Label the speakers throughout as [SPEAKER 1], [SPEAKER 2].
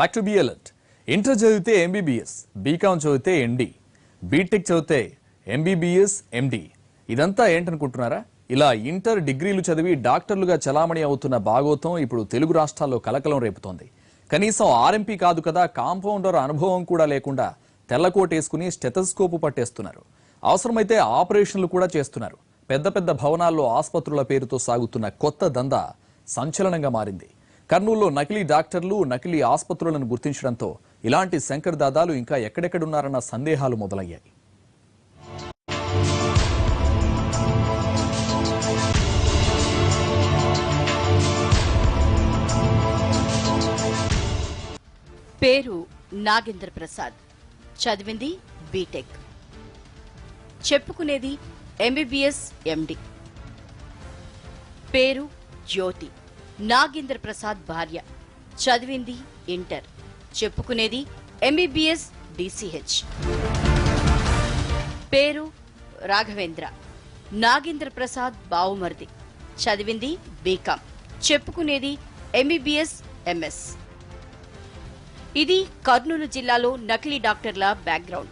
[SPEAKER 1] Back to be alert inter చదివితే MBBS BCom చదివితే MD BTech చదివితే ఎంబీబీఎస్ ఎండి ఇదంతా ఏంటనుకుంటున్నారా? ఇలా ఇంటర్ డిగ్రీలు చదివి డాక్టర్లుగా చలామణి అవుతున్న భాగోతం ఇప్పుడు తెలుగు రాష్ట్రాల్లో కలకలం రేపుతోంది. కనీసం ఆర్ఎంపీ కాదు కదా కాంపౌండర్ అనుభవం కూడా లేకుండా తెల్లకోటేసుకుని స్టెథస్కోపు పట్టేస్తున్నారు. అవసరమైతే ఆపరేషన్లు కూడా చేస్తున్నారు. పెద్ద పెద్ద భవనాల్లో ఆసుపత్రుల పేరుతో సాగుతున్న కొత్త దందా సంచలనంగా మారింది. కర్నూలులో నకిలీ డాక్టర్లు నకిలీ ఆసుపత్రులను గుర్తించడంతో ఇలాంటి శంకర్ దాదాలు ఇంకా ఎక్కడెక్కడున్నారన్న సందేహాలు మొదలయ్యాయి.
[SPEAKER 2] పేరు నాగేంద్ర ప్రసాద్. చదివింది బీటెక్. చెప్పుకునేది ఎంబీబీఎస్ ఎండి పేరు జ్యోతి. నాగేంద్ర ప్రసాద్ భార్య. చదివింది ఇంటర్. చెప్పుకునేది ఎంబీబీఎస్ డిసిహెచ్ పేరు రాఘవేంద్ర. నాగేంద్ర ప్రసాద్ బావుమర్ది. చదివింది బీకాం చెప్పుకునేది ఎంబీబీఎస్ ఎంఎస్ ఇది కర్నూలు జిల్లాలో నకిలీ డాక్టర్ల బ్యాక్గ్రౌండ్.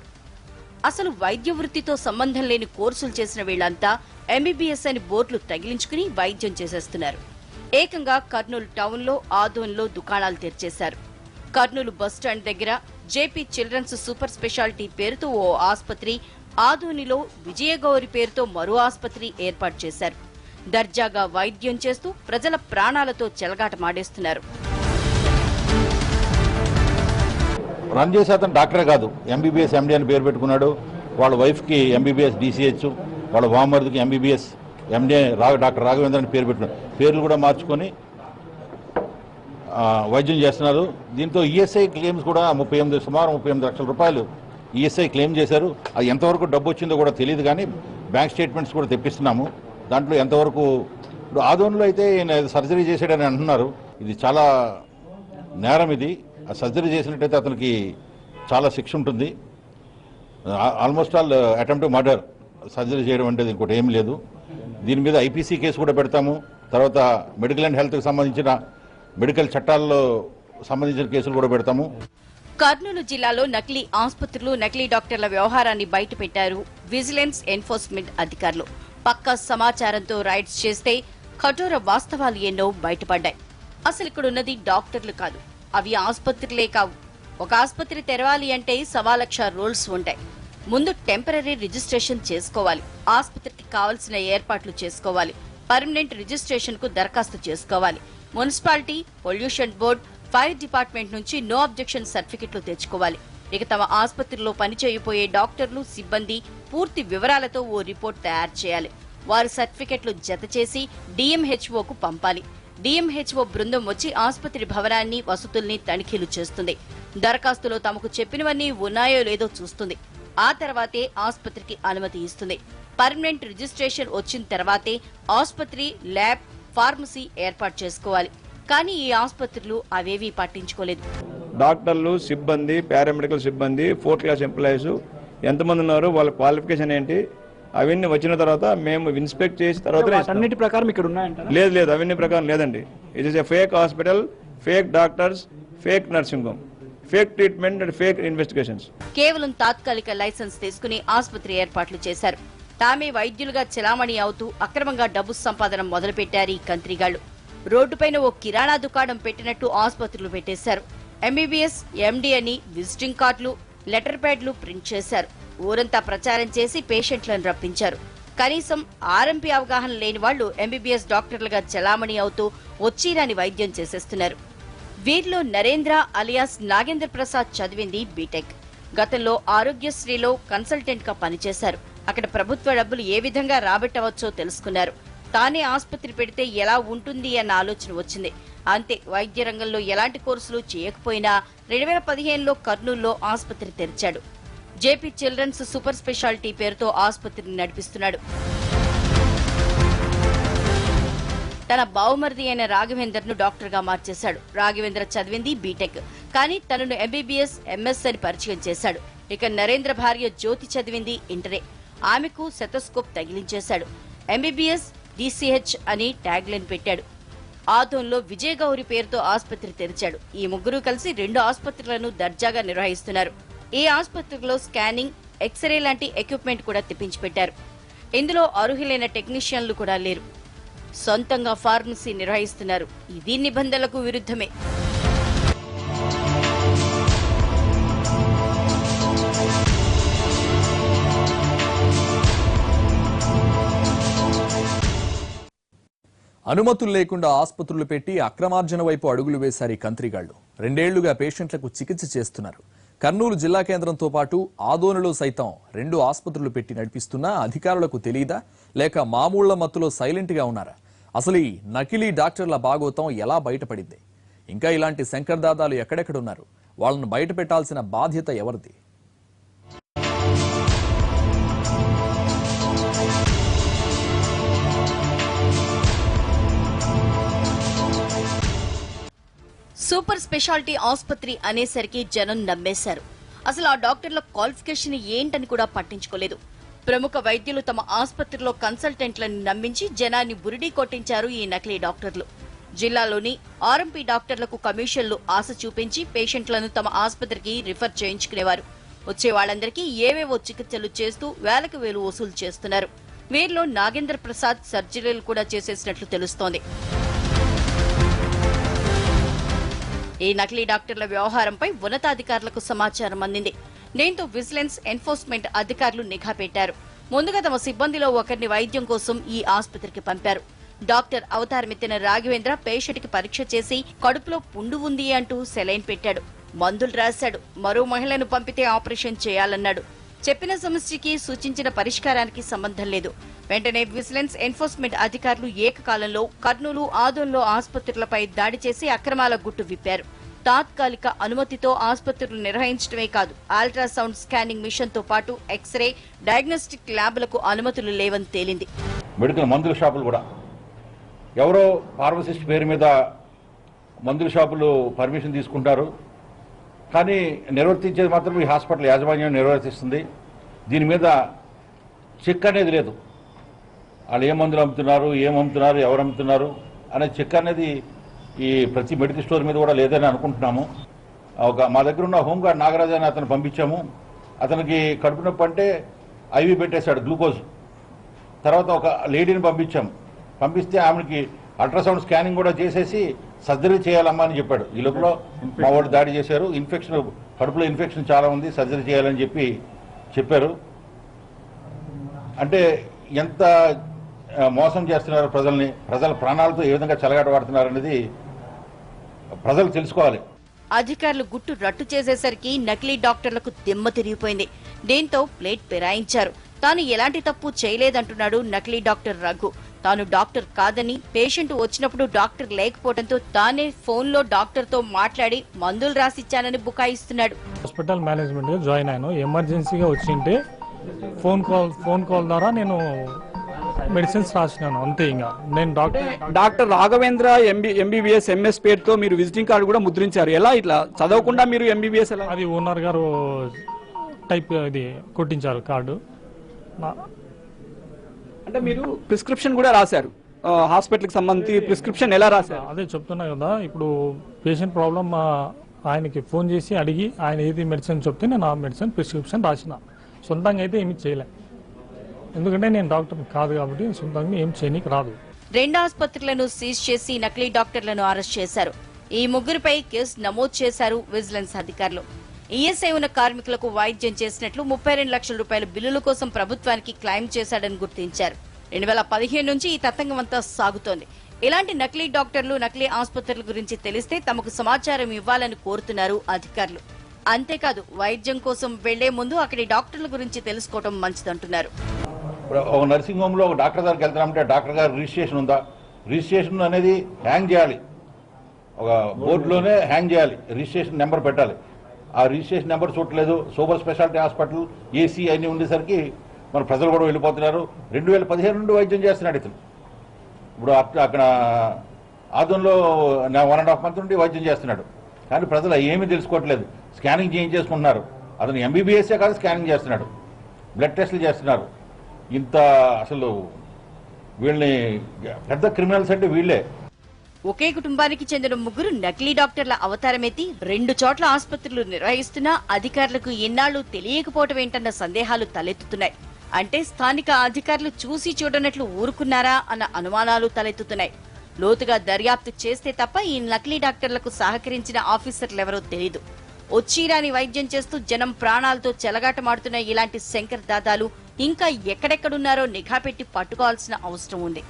[SPEAKER 2] అసలు వైద్య వృత్తితో సంబంధం లేని కోర్సులు చేసిన వీళ్ళంతా ఎంబీబీఎస్ అని బోర్డులు తగిలించుకుని వైద్యం చేసేస్తున్నారు. ఏకంగా కర్నూలు టౌన్లో ఆదోన్లో దుకాణాలు తెరిచేశారు. కర్నూలు బస్టాండ్ దగ్గర జేపీ చిల్డ్రన్స్ సూపర్ స్పెషాలిటీ పేరుతో ఓ ఆసుపత్రి ఆదోనిలో విజయగౌరి పేరుతో మరో ఆసుపత్రి ఏర్పాటు చేశారు. దర్జాగా వైద్యం చేస్తూ ప్రజల ప్రాణాలతో చెలగాటమాడేస్తున్నారు.
[SPEAKER 3] రన్ చేసే అతను డాక్టర్ కాదు. ఎంబీబీఎస్ ఎండి అని పేరు పెట్టుకున్నాడు. వాళ్ళ వైఫ్కి ఎంబీబీఎస్ డిసిహెచ్ వాళ్ళ వామర్దికి ఎంబీబీఎస్ ఎండే రాఘ డాక్టర్ రాఘవేంద్ర అని పేరు పెట్టుకున్నాడు పేర్లు కూడా మార్చుకొని వైద్యం చేస్తున్నారు. దీంతో ఈఎస్ఐ క్లెయిమ్స్ కూడా ముప్పై ఎనిమిది సుమారు ముప్పై ఎనిమిది లక్షల రూపాయలు ఈఎస్ఐ క్లెయిమ్ చేశారు. అది ఎంతవరకు డబ్బు వచ్చిందో కూడా తెలియదు కానీ బ్యాంక్ స్టేట్మెంట్స్ కూడా తెప్పిస్తున్నాము. దాంట్లో ఎంతవరకు ఇప్పుడు ఆదోన్లో అయితే ఈయన సర్జరీ చేశాడని అంటున్నారు. ఇది చాలా నేరం ఇది. ఆ సర్జరీ చేసినట్టయితే అతనికి చాలా శిక్ష ఉంటుంది. Almost all attempt murder. Surgery చేయడం అంటే ఇంకోటి ఏం లేదు. దీని మీద ఐపీసీ కేసు కూడా పెడతాము. తర్వాత మెడికల్ అండ్ హెల్త్కి సంబంధించిన మెడికల్ చట్టాల్లో సంబంధించిన కేసులు కూడా పెడతాము.
[SPEAKER 2] కర్నూలు జిల్లాలో నకిలీ ఆసుపత్రులు నకిలీ డాక్టర్ల వ్యవహారాన్ని బయటపెట్టారు విజిలెన్స్ ఎన్ఫోర్స్మెంట్ అధికారులు. పక్కా సమాచారంతో రైడ్స్ చేస్తే కఠోర వాస్తవాలు ఎన్నో బయటపడ్డాయి. అసలు ఇక్కడ ఉన్నది డాక్టర్లు కాదు అవి ఆసుపత్రులే కావు. ఒక ఆసుపత్రి తెరవాలి అంటే సవా లక్ష రూల్స్ ఉంటాయి. ముందు టెంపరీ రిజిస్ట్రేషన్ చేసుకోవాలి. ఆసుపత్రికి కావలసిన ఏర్పాట్లు చేసుకోవాలి. పర్మనెంట్ రిజిస్ట్రేషన్కు దరఖాస్తు చేసుకోవాలి. Municipality pollution board fire department నుంచి నో అబ్జెక్షన్ సర్టిఫికెట్లు తెచ్చుకోవాలి. ఇక తమ ఆసుపత్రిలో పనిచేయబోయే డాక్టర్లు సిబ్బంది పూర్తి వివరాలతో ఓ రిపోర్ట్ తయారు చేయాలి. వారి సర్టిఫికెట్లు జత చేసి డిఎంహెచ్ఓకు పంపాలి. డిఎంహెచ్ఓ బృందం వచ్చి ఆసుపత్రి భవనాన్ని వసతుల్ని తనిఖీలు చేస్తుంది. దరఖాస్తులో తమకు చెప్పినవన్నీ ఉన్నాయో లేదో చూస్తుంది. ఆ తర్వాతే ఆసుపత్రికి అనుమతి ఇస్తుంది. పర్మనెంట్ రిజిస్ట్రేషన్ వచ్చిన తర్వాతే ఆసుపత్రి ల్యాబ్ ఫార్మసీ ఏర్పాటు చేసుకోవాలి. కానీ ఈ ఆసుపత్రులు అవేవీ పట్టించుకోలేదు.
[SPEAKER 4] డాక్టర్లు సిబ్బంది పారామెడికల్ సిబ్బంది ఫోర్త్ క్లాస్ ఎంప్లాయీస్ ఎంతమంది ఉన్నారు వాళ్ళ క్వాలిఫికేషన్ ఏంటి అవన్నీ వచ్చిన తర్వాత మేము ఇన్స్పెక్ట్ చేసి తర్వాత
[SPEAKER 5] అన్నిటి ప్రకారం ఇక్కడ
[SPEAKER 4] లేదు లేదు అవన్నీ ప్రకారం లేదండి. It is a fake hospital fake doctors fake nursing home fake treatment and fake investigations.
[SPEAKER 2] కేవలం తాత్కాలిక లైసెన్స్ తీసుకుని ఆసుపత్రి ఏర్పాట్లు చేశారు. తామే వైద్యులుగా చెలామణి అవుతూ అక్రమంగా డబ్బు సంపాదన మొదలుపెట్టారు ఈ కంత్రిగాళ్ళు రోడ్డుపైన ఓ కిరాణా దుకాణం పెట్టినట్టు ఆసుపత్రులు పెట్టేశారు. ఎంబీబీఎస్ ఎండి అని విజిటింగ్ కార్డులు లెటర్ ప్యాడ్లు ప్రింట్ చేశారు. ఊరంతా ప్రచారం చేసి పేషెంట్లను రప్పించారు. కనీసం ఆర్ఎంపీ అవగాహన లేని వాళ్ళు ఎంబీబీఎస్ డాక్టర్లుగా చెలామణి అవుతూ వచ్చిరాని వైద్యం చేసేస్తున్నారు. వీరిలో నరేంద్ర అలియాస్ నాగేంద్ర ప్రసాద్ చదివింది బీటెక్ గతంలో ఆరోగ్యశ్రీలో కన్సల్టెంట్గా పనిచేశారు. అక్కడ ప్రభుత్వ డబ్బులు ఏ విధంగా రాబెట్టవచ్చో తెలుసుకున్నారు. తానే ఆసుపత్రి పెడితే ఎలా ఉంటుంది అన్న ఆలోచన వచ్చింది. అంతే వైద్య రంగంలో ఎలాంటి కోర్సులు చేయకపోయినా రెండు వేల పదిహేనులో కర్నూలులో ఆసుపత్రి తెరిచాడు. జేపీ చిల్డ్రన్స్ సూపర్ స్పెషాలిటీ పేరుతో ఆసుపత్రిని నడిపిస్తున్నాడు. తన బావుమరిది అయిన రాఘవేందర్ను డాక్టర్గా మార్చేశాడు. రాఘవేంద్ర చదివింది బీటెక్ కానీ తనను ఎంబీబీఎస్ ఎంఎస్ అని పరిచయం చేశాడు. ఇక నరేంద్ర భార్య జ్యోతి చదివింది ఇంటరే. ఆమెకు సెటోస్కోప్ తగిలించేశాడు. ఎంబీబీఎస్ డిసిహెచ్ అని ట్యాగ్ లైన్ పెట్టాడు. ఆదోన్లో విజయగౌరి పేరుతో ఆసుపత్రి తెరిచాడు. ఈ ముగ్గురు కలిసి రెండు ఆసుపత్రులను దర్జాగా నిర్వహిస్తున్నారు. ఈ ఆసుపత్రిలో స్కానింగ్ ఎక్స్రే లాంటి ఎక్విప్మెంట్ కూడా తెప్పించి పెట్టారు. ఇందులో అర్హులైన టెక్నీషియన్లు కూడా లేరు. సొంతంగా ఫార్మసీ నిర్వహిస్తున్నారు. ఇది నిబంధనలకు విరుద్ధమే.
[SPEAKER 1] అనుమతులు లేకుండా ఆసుపత్రులు పెట్టి అక్రమార్జన వైపు అడుగులు వేశారు ఈ కంత్రిగాళ్ళు రెండేళ్ళుగా పేషెంట్లకు చికిత్స చేస్తున్నారు. కర్నూలు జిల్లా కేంద్రంతో పాటు ఆదోనిలో సైతం రెండు ఆసుపత్రులు పెట్టి నడిపిస్తున్నా అధికారులకు తెలియదా లేక మామూళ్ళ మత్తులో సైలెంట్గా ఉన్నారా? అసలు ఈ నకిలీ డాక్టర్ల భాగోతం ఎలా బయటపడింది? ఇంకా ఇలాంటి శంకర్దాదాలు ఎక్కడెక్కడున్నారు వాళ్ళను బయట పెట్టాల్సిన బాధ్యత ఎవరిది?
[SPEAKER 2] సూపర్ స్పెషాలిటీ ఆసుపత్రి అనేసరికి జనం నమ్మేశారు. అసలు ఆ డాక్టర్ల క్వాలిఫికేషన్ ఏంటని కూడా పట్టించుకోలేదు. ప్రముఖ వైద్యులు తమ ఆసుపత్రిలో కన్సల్టెంట్లను నమ్మించి జనాన్ని బురిడీ కొట్టించారు ఈ నకిలీ డాక్టర్లు. జిల్లాలోని ఆర్ఎంపీ డాక్టర్లకు కమిషన్లు ఆశ చూపించి పేషెంట్లను తమ ఆసుపత్రికి రిఫర్ చేయించుకునేవారు. వచ్చే వాళ్ళందరికీ ఏవేవో చికిత్సలు చేస్తూ వేలకు వేలు వసూలు చేస్తున్నారు. వీరిలో నాగేంద్ర ప్రసాద్ సర్జరీలు కూడా చేసేసినట్లు తెలుస్తోంది. ఈ నకిలీ డాక్టర్ల వ్యవహారంపై ఉన్నతాధికారులకు సమాచారం అందింది. దీంతో విజిలెన్స్ ఎన్ఫోర్స్మెంట్ అధికారులు నిఘా పెట్టారు. ముందుగా తమ సిబ్బందిలో ఒకరిని వైద్యం కోసం ఈ ఆసుపత్రికి పంపారు. డాక్టర్ అవతారమెత్తిన రాఘవేంద్ర పేషెంట్కి పరీక్ష చేసి కడుపులో పుండు ఉంది అంటూ సెలైన్ పెట్టాడు. మందులు రాశాడు. మరో మహిళను పంపితే ఆపరేషన్ చేయాలన్నాడు. చెప్పిన సమస్యకి సూచించిన పరిష్కారానికి సంబంధం లేదు. వెంటనే విజిలెన్స్ ఎన్ఫోర్స్మెంట్ అధికారులు ఏకకాలంలో కర్నూలు ఆదోన్లో ఆసుపత్రులపై దాడి చేసి అక్రమాల గుట్టు విప్పారు. తాత్కాలిక అనుమతితో ఆసుపత్రులు నిర్వహించడమే కాదు అల్ట్రాసౌండ్ స్కానింగ్ మిషన్తో పాటు ఎక్స్రే డయాగ్నోస్టిక్ ల్యాబ్లకు అనుమతులు లేవని తేలింది.
[SPEAKER 3] మెడికల్ మందుల షాపులు కూడా. ఎవరో ఫార్మసిస్ట్ పేరు మీద మందుల షాపులు పర్మిషన్ తీసుకుంటారు. కానీ నిర్వర్తించేది మాత్రం ఈ హాస్పిటల్ యాజమాన్యం నిర్వర్తిస్తుంది. దీని మీద చెక్ అనేది లేదు. వాళ్ళు ఏ మందులు అమ్ముతున్నారు ఏం అమ్ముతున్నారు ఎవరు అమ్ముతున్నారు అనే చెక్ అనేది ఈ ప్రతి మెడికల్ స్టోర్ మీద కూడా లేదని అనుకుంటున్నాము. ఒక మా దగ్గర ఉన్న హోంగార్డ్ నాగరాజు అని అతను పంపించాము. అతనికి కడుపు నొప్పి అంటే ఐవి పెట్టేశాడు గ్లూకోజ్. తర్వాత ఒక లేడీని పంపించాం పంపిస్తే ఆమెకి అల్ట్రాసౌండ్ స్కానింగ్ కూడా చేసేసి సర్జరీ చేయాలమ్మా అని చెప్పాడు. ఈ లోపల మా వాళ్ళు దాడి చేశారు. ఇన్ఫెక్షన్ కడుపులో ఇన్ఫెక్షన్ చాలా ఉంది. సర్జరీ చేయాలని చెప్పి చెప్పారు. అంటే ఎంత మోసం చేస్తున్నారు ప్రజల్ని ప్రజల ప్రాణాలతో ఏ విధంగా చెలగాటవాడుతున్నారు అనేది ప్రజలు తెలుసుకోవాలి.
[SPEAKER 2] అధికారులు గుట్టు రట్టు చేసేసరికి నకిలీ డాక్టర్లకు దిమ్మ తిరిగిపోయింది. దీంతో ప్లేట్ పెరాయించారు తాను ఎలాంటి తప్పు చేయలేదంటున్నాడు నకిలీ డాక్టర్ రఘు. తాను డాక్టర్ కాదని పేషెంట్ వచ్చినప్పుడు డాక్టర్ లేకపోవడంతో తానే ఫోన్లో డాక్టర్తో మాట్లాడి మందులు రాసిచ్చానని బుకాయిస్తున్నాడు.
[SPEAKER 5] హాస్పిటల్ మేనేజ్మెంట్గా జాయిన్ అయ్యాను. ఎమర్జెన్సీగా వచ్చింటే ఫోన్ కాల్ ఫోన్ కాల్ ద్వారా నేను మెడిసిన్స్ రాసినాను. అంతే ఇంకా నేను doctor
[SPEAKER 6] doctor Raghavendra MB MBBS MS పేరుతో మీరు విజిటింగ్ కార్డు కూడా ముద్రించారు. ఎలా ఇట్లా? చదవకుండా మీరు ఎంబీబీఎస్ ఎలా?
[SPEAKER 5] అది ఓనర్ గారు టైప్ ఇది కొట్టించారు కార్డు. నా
[SPEAKER 6] అంటే మీరు ప్రిస్క్రిప్షన్ కూడా రాశారు. ఆ, హాస్పిటల్కి సంబంధించి ప్రిస్క్రిప్షన్ ఎలా రాశారు?
[SPEAKER 5] అదే చెప్తున్నా కదా ఇప్పుడు పేషెంట్ ప్రాబ్లం ఆయనకి ఫోన్ చేసి అడిగి ఆయన ఏది మెడిసిన్ చెప్తే నేను ఆ మెడిసిన్ ప్రిస్క్రిప్షన్ రాసిన. సొంతంగా అయితే ఏమి చేయలే. ఎందుకంటే నేను డాక్టర్ కాదు కాబట్టి సొంతంగా ఏం చేయనీకి రాదు.
[SPEAKER 2] రెండు ఆసుపత్రులను సీజ్ చేసి నకిలీ డాక్టర్లను అరెస్ట్ చేశారు. ఈ ముగ్గురిపై కేసు నమోదు చేశారు విజిలెన్స్ అధికారులు. ఈఎస్ఐ ఉన్న కార్మికులకు వైద్యం చేసినట్లు ముప్పై రెండు లక్షల రూపాయల బిల్లుల కోసం ప్రభుత్వానికి క్లెయిమ్ చేశాడని గుర్తించారు. రెండు వేల పదిహేను నుంచి ఈ తతంగం అంతా సాగుతోంది. ఇలాంటి నకిలీ డాక్టర్లు నకిలీ ఆసుపత్రుల గురించి తెలిస్తే తమకు సమాచారం ఇవ్వాలని కోరుతున్నారు అధికారులు. అంతేకాదు వైద్యం కోసం వెళ్ళే ముందు అక్కడి డాక్టర్ల గురించి తెలుసుకోవడం మంచిదంటున్నారు.
[SPEAKER 3] ఒక నర్సింగ్ హోమ్లో ఒక డాక్టర్ దగ్గరికి వెళ్తున్నామంటే డాక్టర్ గారు రిజిస్ట్రేషన్ ఉందా? రిజిస్ట్రేషన్ అనేది హ్యాంగ్ చేయాలి. ఒక బోర్డులోనే హ్యాంగ్ చేయాలి. రిజిస్ట్రేషన్ నెంబర్ పెట్టాలి. ఆ రిజిస్ట్రేషన్ నెంబర్ చూడలేదు సూపర్ స్పెషాలిటీ హాస్పిటల్ ఏసీ అన్నీ ఉండేసరికి మన ప్రజలు కూడా వెళ్ళిపోతున్నారు. రెండు వేల పదిహేను నుండి వైద్యం చేస్తున్నాడు ఇతను. ఇప్పుడు అక్కడ అక్కడ ఆదంలో వన్ అండ్ హాఫ్ మంత్ నుండి వైద్యం చేస్తున్నాడు. కానీ ప్రజలు ఏమీ తెలుసుకోవట్లేదు. స్కానింగ్ చేయించేసుకుంటున్నారు. అతను ఎంబీబీఎస్ఏ కాదు స్కానింగ్ చేస్తున్నాడు. బ్లడ్ టెస్టులు చేస్తున్నారు. ఇంత అసలు వీళ్ళని పెద్ద క్రిమినల్స్ అంటే వీళ్ళే.
[SPEAKER 2] ఒకే కుటుంబానికి చెందిన ముగ్గురు నకిలీ డాక్టర్ల అవతారమెత్తి రెండు చోట్ల ఆసుపత్రులు నిర్వహిస్తున్నా అధికారులకు ఎన్నాళ్ళు తెలియకపోవటం ఏంటన్న సందేహాలు తలెత్తుతున్నాయి. అంటే స్థానిక అధికారులు చూసి చూడనట్లు ఊరుకున్నారా అన్న అనుమానాలు తలెత్తుతున్నాయి. లోతుగా దర్యాప్తు చేస్తే తప్ప ఈ నకిలీ డాక్టర్లకు సహకరించిన ఆఫీసర్లెవరో తెలియదు వచ్చిరాని వైద్యం చేస్తూ జనం ప్రాణాలతో చెలగాటమాడుతున్న ఇలాంటి శంకర్ దాదాలు ఇంకా ఎక్కడెక్కడున్నారో నిఘా పెట్టి పట్టుకోవాల్సిన అవసరం ఉంది.